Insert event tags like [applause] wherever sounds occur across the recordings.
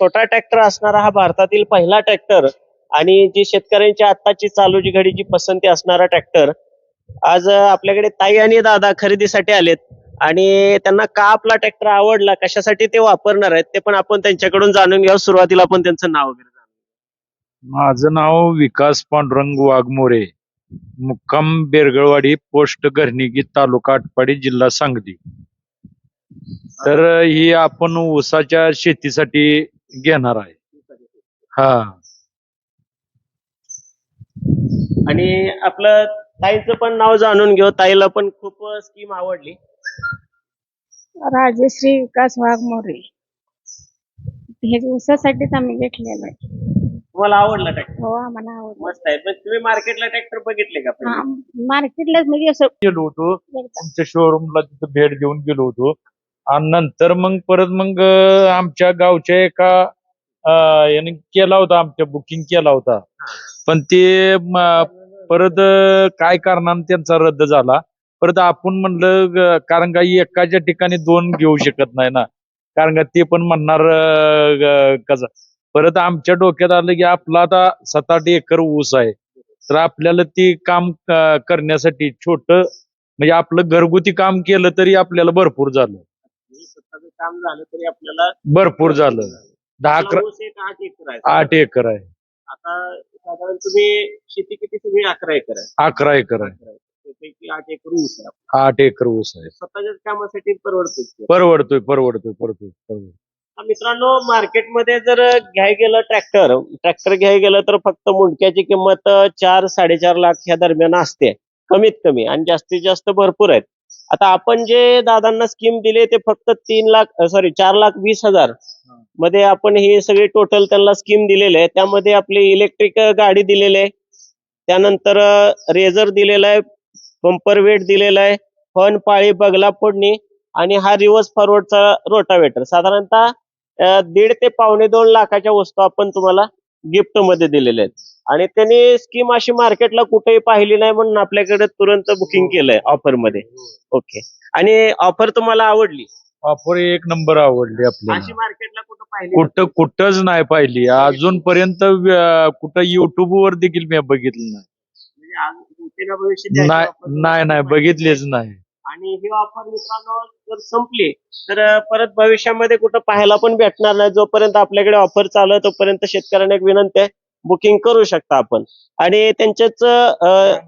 छोटा ट्रॅक्टर असणारा हा भारतातील पहिला ट्रॅक्टर आणि जी शेतकऱ्यांची आत्ताची चालूची घडीची पसंती असणारा ट्रॅक्टर आज आपल्याकडे ताई आणि दादा खरेदीसाठी आलेत आणि त्यांना का आपला ट्रॅक्टर आवडला कशासाठी ते वापरणार आहेत ते पण आपण त्यांच्याकडून जाणून घेऊ सुरुवातीला आपण त्यांचं नाव वगैरे माझं नाव विकास पांडुरंग वाघमोरे मुक्काम बेरगळवाडी पोस्ट घरणिगी तालुका आटपाडी जिल्हा सांगली. तर ही आपण ऊसाच्या शेतीसाठी घेणार आहे. हा. आणि आपलं ताईचं पण नाव जाणून घेऊ. ताईला पण खूप स्कीम आवडली. राजश्री विकास वाघमोरे. हे ऊसासाठीच आम्ही घेतलेलं आहे. तुम्हाला आवडला ट्रॅक्टर हो आम्हाला आवडलं. मस्त आहे. पण तुम्ही मार्केटला ट्रॅक्टर बघितले का पहिले? हा मार्केटलाच म्हणजे असं गेलो होतो. तुमच्या शोरूमला तिथं भेट देऊन गेलो होतो. आणि नंतर मग परत मग आमच्या गावच्या एका याने केला होता आमच्या बुकिंग केला होता. पण ते परत काय कारणाने त्यांचा रद्द झाला. परत आपण म्हणलं कारण का एकाच्या ठिकाणी दोन घेऊ शकत नाही ना. कारण का ते पण म्हणणार कसं परत आमच्या डोक्यात आलं की आपला आता सात आठ एकर ऊस आहे. तर आपल्याला ते काम करण्यासाठी छोट म्हणजे आपलं घरगुती काम केलं तरी आपल्याला भरपूर झालं. काम झालं तरी आपल्याला भरपूर झालं. दहा अकरा एक आठ एकर आहे? आठ एकर आहे. आता साधारण तुम्ही शेती किती तुम्ही अकरा एकर आहे? अकरा एकर आहे. अकरा एकर. त्यापैकी आठ एकर ऊस आहे आपला. आठ एकर ऊस आहे. स्वतःच्याच कामासाठी परवडतो परवडतोय परवडतोय परवडतोय परवडतोय. मित्रांनो मार्केटमध्ये जर घ्याय गेलं ट्रॅक्टर ट्रॅक्टर घ्याय गेलं तर फक्त मुंडक्याची किंमत अं, चार साडेचार लाख ह्या दरम्यान असते. कमीत कमी आणि जास्तीत जास्त भरपूर आहेत. आता आपण जे दादांना स्कीम दिले ते फक्त तीन लाख सॉरी चार लाख वीस हजार. मध्ये आपण हे सगळे टोटल त्यांना स्कीम दिलेली आहे त्यामध्ये आपली इलेक्ट्रिक गाडी दिलेली आहे. त्यानंतर रेझर दिलेला आहे पंपर वेट दिलेला आहे फन पाळी बगला फोडणी आणि हा रिव्हर्स फॉरवर्डचा रोटावेटर साधारणतः दीड ते पावणे दोन लाखाच्या वस्तू आपण तुम्हाला गिफ्टमध्ये दिलेल्या आहेत. आणि त्यांनी स्कीम अशी मार्केटला कुठेही पाहिली नाही म्हणून आपल्याकडे तुरंत बुकिंग केलंय ऑफरमध्ये. ओके आणि ऑफर तुम्हाला आवडली? ऑफर एक नंबर आवडली अशी आपल्याला मार्केटला कुठं पाहिली. कुठं कुठंच नाही पाहिली. अजूनपर्यंत व्य- कुठं युट्यूब वर देखील मी बघितलं नाही. म्हणजे आज भविष्यात नाही offer नाही बघितलेच नाही. आणि ही ऑफर मित्रांनो जर संपली तर अं, परत भविष्यामध्ये कुठं पाहायला पण भेटणार नाही. जोपर्यंत आपल्याकडे ऑफर चालू आहे तोपर्यंत शेतकऱ्यांना एक विनंती आहे बुकिंग करू शकता आपण. आणि त्यांचेच अं,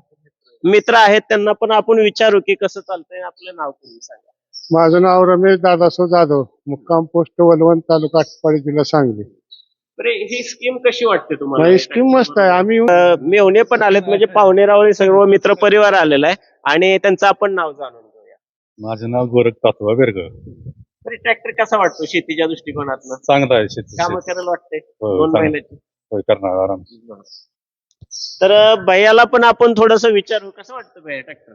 मित्र आहेत त्यांना पण आपण विचारू की कसं चालतंय आपलं नाव तुम्ही सांगा. माझं नाव रमेश दादासो जाधव मुक्काम पोस्ट वलवण तालुका आटपाडी जिल्हा सांगली. बरे ही स्कीम कशी वाटते तुम्हाला? ही स्कीम मस्त आहे. आम्ही मेवणे पण आलेत म्हणजे पाहुणे रावळे सर्व मित्र परिवार आलेला आहे. आणि त्यांचं आपण नाव जाणून घेऊया. माझं नाव गोरख तातवा बेरग तरी ट्रॅक्टर कसा वाटतो शेतीच्या दृष्टिकोनातनं? चांगलं आहे शेती. काम करायला वाटतंय? हो, दोन. महिन्याची. करणार आराम. तर भैयाला पण आपण थोडस विचारू. कसं वाटतं भैया ट्रॅक्टर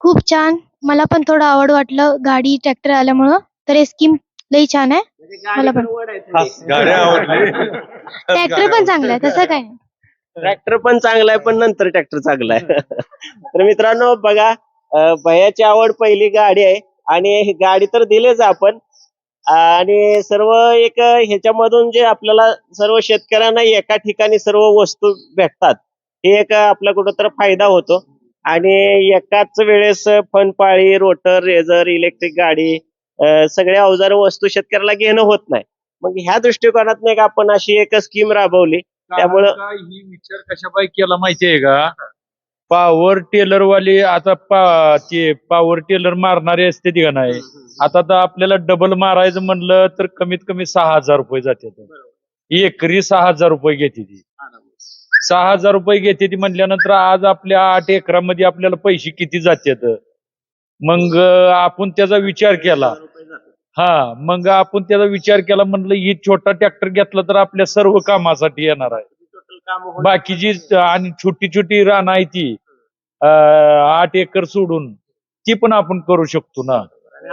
खूप छान. मला पण थोडं आवड वाटलं गाडी ट्रॅक्टर आल्यामुळं. तर हे स्कीम लई छान आहे. म्हणजे मला गाडी पण. पण. वड आहे थोडी. गाडी आवडली. [laughs] ट्रॅक्टर पण चांगला आहे तसं काय नाही. ट्रॅक्टर पण चांगला आहे पण नंतर ट्रॅक्टर चांगला आहे. [laughs] तर मित्रांनो बघा अं, भैयाची आवड पहिली गाडी आहे. आणि ही गाडी तर दिलेच आपण. आणि सर्व एक ह्याच्यामधून जे आपल्याला सर्व शेतकऱ्यांना एका ठिकाणी सर्व वस्तू भेटतात हे एक आपला कुठंतरी फायदा होतो. आणि एकाच वेळेस फनपाळी रोटर रेझर इलेक्ट्रिक गाडी सगळ्या अवजार वस्तू शेतकऱ्याला घेणं होत नाही. मग ह्या दृष्टिकोनातून एक आपण अशी एक स्कीम राबवली. त्यामुळं- ही विचार कशापाई केला माहितीये का? पॉवर टेलर वाले आता पा ते पॉवर टेलर मारणारे असते ती का नाही? आता तर आपल्याला डबल मारायचं म्हणलं तर कमीत कमी सहा हजार रुपये जाते एकरी सहा हजार रुपये घेते ती. सहा हजार रुपये घेते ती म्हटल्यानंतर आज आपल्या आठ एकरामध्ये आपल्याला पैसे किती जातात मग आपण त्याचा विचार केला. हा मग आपण त्याचा विचार केला म्हणलं ही छोटा ट्रॅक्टर घेतला तर आपल्या सर्व कामासाठी येणार आहे. बाकीची आणि छोटी छोटी रान आहे ती आठ एकर सोडून ती पण आपण करू शकतो ना.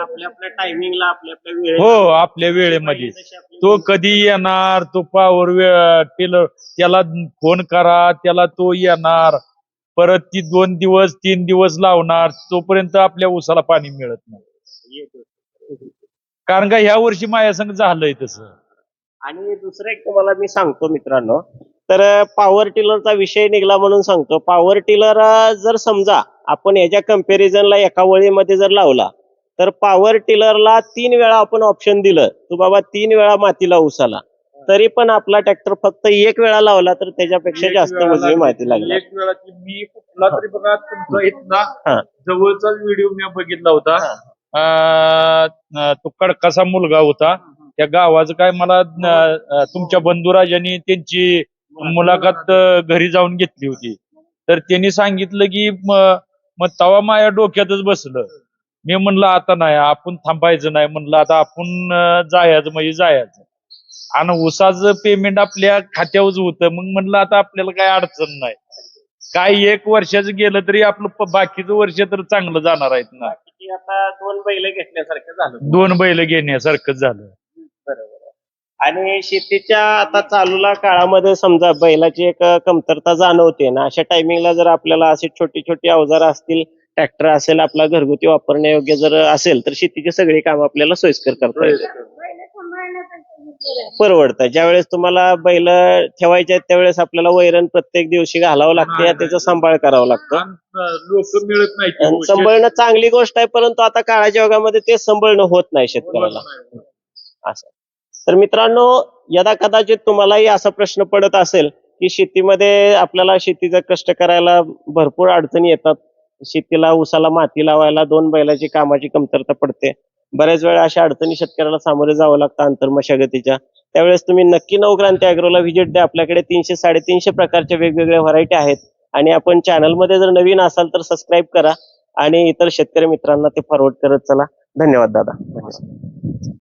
आपल्या आपल्या टायमिंगला आपल्या आपल्या हो आपल्या वेळेमध्ये. तो कधी येणार तो पावर टेलर त्याला फोन करा त्याला तो येणार. परत ती दोन दिवस तीन दिवस लावणार तोपर्यंत आपल्या ऊसाला पाणी मिळत नाही. कारण का ह्या वर्षी माझ्या संग झालंय तसं. आणि दुसरं एक तुम्हाला मी सांगतो मित्रांनो तर पॉवर टिलरचा विषय निघला म्हणून सांगतो. पॉवर टिलर जर समजा आपण याच्या कम्पॅरिझनला एका वळीमध्ये जर लावला तर पॉवर टिलरला तीन वेळा आपण ऑप्शन दिलं. तू बाबा तीन वेळा मातीला उसाला. तरी पण आपला ट्रॅक्टर फक्त एक वेळा लावला तर त्याच्यापेक्षा जास्त वेळा उजवी लागली. एक वेळा की मी कुठला तरी बघा तुमचा इथला. जवळचाच व्हिडिओ मी बघितला होता. तो कडकासा मुलगा होता. त्या गावाचं काय मला तुमच्या बंधुराजांनी त्यांची मुलाखत घरी जाऊन घेतली होती. तर त्यांनी सांगितलं की म- मग तवा माझ्या डोक्यातच बसलं. मी म्हणलं आता नाही आपण थांबायचं नाही. म्हणलं आता आपण जायचं म्हणजे जायचं. आणि उसाचं पेमेंट आपल्या खात्यावरच होतं. मग म्हणलं आता आपल्याला काय अडचण नाही. काय एक वर्षाचं गेलं तरी आपलं बाकीचं वर्ष तर चांगलं जाणार आहेत ना. आता दोन बैल घेतल्यासारखं झालं. दोन बैल घेण्यासारखं झालं. आणि शेतीच्या आता चालूला काळामध्ये समजा बैलाची एक कमतरता जाणवते ना अशा टायमिंगला जर आपल्याला असे छोटी छोटी अवजारं असतील ट्रॅक्टर असेल आपला घरगुती वापरण्यायोग्य जर असेल तर शेतीची सगळी काम आपल्याला सोयीस्कर करता येईल. परवडतं. ज्यावेळेस तुम्हाला बैल ठेवायचे आहेत त्यावेळेस आपल्याला वैरण प्रत्येक दिवशी घालावं लागते त्याचा सांभाळ करावा लागतो. लोक मिळत नाही आणि सांभाळणं चांगली गोष्ट आहे परंतु आता काळाच्या योगामध्ये ते सांभाळणं होत नाही शेतकऱ्याला. असं. तर मित्रांनो यदा कदाचित तुम्हालाही असा प्रश्न पडत असेल की शेतीमध्ये आपल्याला शेतीचा कष्ट करायला भरपूर अडचणी येतात. शेतीला उसाला माती लावायला दोन बैलाची कामाची कमतरता पडते. बऱ्याच वेळा अशा अडचणी शेतकऱ्याला सामोरे जावं लागतं आंतरमशागतीच्या त्यावेळेस तुम्ही नक्की नवक्रांती अॅग्रोला व्हिजिट द्या. आपल्याकडे तीनशे साडेतीनशे प्रकारच्या वेगवेगळ्या व्हरायटी आहेत. आणि आपण चॅनलमध्ये जर नवीन असाल तर सबस्क्राईब करा. आणि इतर शेतकरी मित्रांना ते फॉरवर्ड करत चला. धन्यवाद दादा.